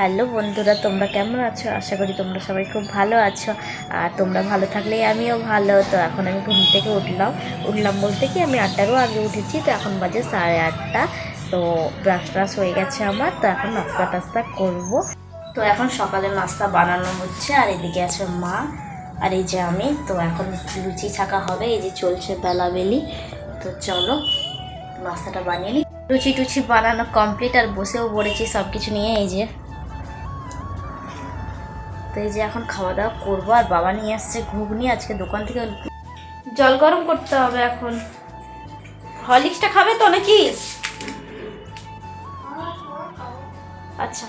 Hello বন্ধুরা, তোমরা কেমন আছো? আশা করি তোমরা সবাই খুব ভালো আছো। আর তোমরা ভালো থাকলেই আমিও ভালো। তো এখন আমি ঘুম থেকে উঠলাম। উঠলাম বলতে কি, আমি আটটারও আগে উঠেছি, তো এখন বাজে সাড়ে আটটা। তো ব্রাশ ট্রাশ হয়ে গেছে আমার, তো এখন নাস্তা টাস্তা করব। তো এখন সকালে নাস্তা বানানো হচ্ছে, আর এদিকে আছে মা, আর এই যে আমি। তো এখন লুচি ছাকা হবে, এই যে চলছে বেলাবেলি। তো চলো, নাস্তাটা বানিয়ে নিই লুচি টুচি বানানো কমপ্লিট, আর বসেও পড়েছি সব কিছু নিয়ে, এই যে তো এই যে এখন খাওয়া দাওয়া করব আর বাবা নিয়ে আসছে ঘুগনি, আজকে দোকান থেকে জল গরম করতে হবে এখন। হরলিক্সটা খাবে তো নাকি? আচ্ছা।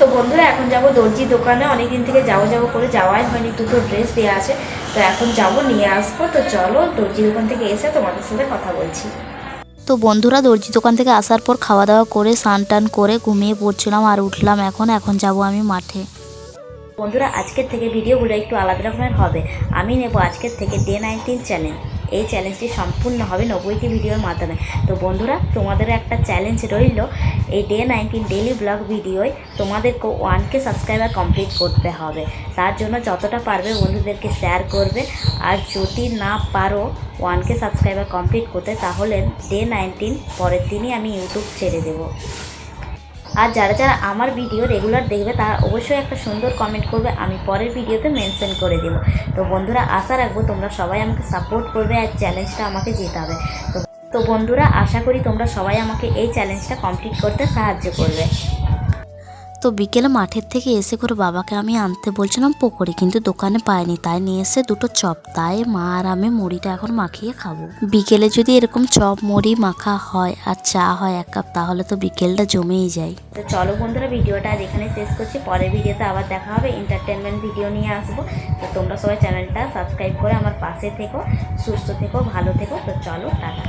তো বন্ধুরা এখন যাব দর্জি দোকানে। অনেকদিন থেকে যাব যাব করে যাওয়াই হয়নি দুটো ড্রেস দেওয়া আছে। তো এখন যাব নিয়ে আসব। তো চলো দর্জি দোকান থেকে এসে তোমাদের সাথে কথা বলছি। তো বন্ধুরা দর্জি দোকান থেকে আসার পর খাওয়া দাওয়া করে স্নান টান করে ঘুমিয়ে পড়ছিলাম আর উঠলাম এখন। এখন যাব আমি মাঠে। বন্ধুরা আজকের থেকে ভিডিওগুলো একটু আলাদা রকমের হবে। আমি নেব আজকের থেকে ডে নাইনটিন চ্যানেল এই চ্যালেঞ্জটি সম্পূর্ণ হবে নব্বইটি ভিডিওর মাধ্যমে। তো বন্ধুরা, তোমাদের একটা চ্যালেঞ্জ রইল এই ডে নাইনটিন ডেলি ব্লগ ভিডিওয় তোমাদেরকে ওয়ানকে সাবস্ক্রাইবার কমপ্লিট করতে হবে। তার জন্য যতটা পারবে বন্ধুদেরকে শেয়ার করবে। আর যদি না পারো ওয়ানকে সাবস্ক্রাইবার কমপ্লিট করতে, তাহলে ডে নাইনটিন পরের দিনই আমি ইউটিউব ছেড়ে দেবো। আর যারা যারা আমার ভিডিও রেগুলার দেখবে, তারা অবশ্যই একটা সুন্দর কমেন্ট করবে, আমি পরের ভিডিওতে মেনশন করে দেব। তো বন্ধুরা, আশা রাখব তোমরা সবাই আমাকে সাপোর্ট করবে আর চ্যালেঞ্জটা আমাকে জেতাবে। তো তো বন্ধুরা, আশা করি তোমরা সবাই আমাকে এই চ্যালেঞ্জটা কমপ্লিট করতে সাহায্য করবে। তো বিকেলে মাঠের থেকে এসে করে বাবাকে আমি আনতে বলছিলাম পকোড়ি, কিন্তু দোকানে পাইনি। তাই নিয়ে এসে দুটো চপ, তাই মা আর আমি মুড়িটা এখন মাখিয়ে খাব। বিকেলে যদি এরকম চপ, মুড়ি মাখা হয় আর চা হয় এক কাপ, তাহলে তো বিকেলটা জমেই যায়। তো চলো বন্ধুরা, ভিডিওটা আজ এখানে শেষ করছি। পরের ভিডিওতে আবার দেখা হবে এন্টারটেনমেন্ট ভিডিও নিয়ে আসব। তো তোমরা সবাই চ্যানেলটা সাবস্ক্রাইব করে আমার পাশে থেকো, সুস্থ থেকো, ভালো থেকো। তো চলো, টাটা।